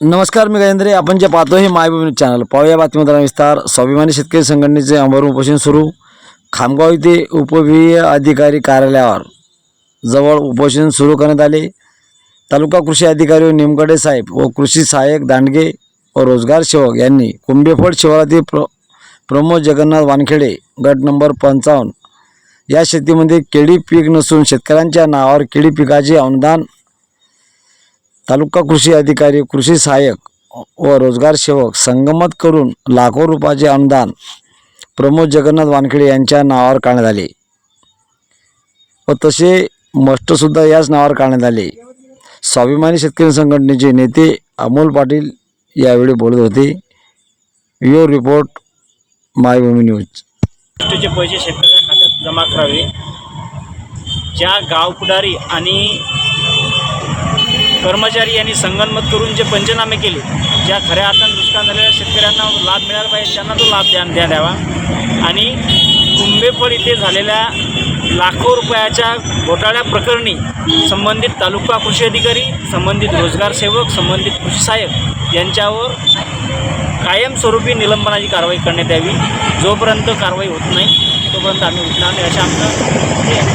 नमस्कार मी गजेंद्रे. आपण जे पाहतो हे मायभूमी चॅनल. पाहूया बातमीदारा विस्तार. स्वाभिमानी शेतकरी संघटनेचे अंबर उपोषण सुरू. खामगाव येथे उपविभागीय अधिकारी कार्यालयावर जवळ उपोषण सुरू करण्यात आले. तालुका कृषी अधिकारी निमगडे साहेब व कृषी सहाय्यक दांडगे व रोजगार सेवक यांनी कुंभेफळ शिवारातील प्र प्रमोद जगन्नाथ वानखेडे गट नंबर पंचावन्न या शेतीमध्ये केळी पीक नसून शेतकऱ्यांच्या नावावर केळी पिकाचे अनुदान तालुका कृषी अधिकारी कृषी सहाय्यक व रोजगार सेवक संगमत करून लाखो रुपयाचे अनुदान प्रमोद जगन्नाथ वानखेडे यांच्या नावावर काढण्यात आले व तसे मस्टसुद्धा याच नावावर काढण्यात आले. स्वाभिमानी शेतकरी संघटनेचे नेते अमोल पाटील यावेळी बोलत होते. Your report Maibhumi news. गोष्टीचे पैसे शेतकऱ्याच्या खात्यात जमा करावे. ज्या गाव आणि कर्मचारी यांनी संगनमत करून जे पंचनामे केले ज्या खऱ्या अर्थानं नुकसान झालेल्या शेतकऱ्यांना लाभ मिळाला पाहिजे त्यांना तो लाभ द्या द्या द्यावा. आणि कुंभेफळ इथे झालेल्या लाखो रुपयाच्या घोटाळ्या प्रकरणी संबंधित तालुका कृषी अधिकारी संबंधित रोजगार सेवक संबंधित कृषी सहाय्यक यांच्यावर कायमस्वरूपी निलंबनाची कारवाई करण्यात यावी. जोपर्यंत कारवाई होत नाही तोपर्यंत आम्ही उठणार नाही अशा आमचं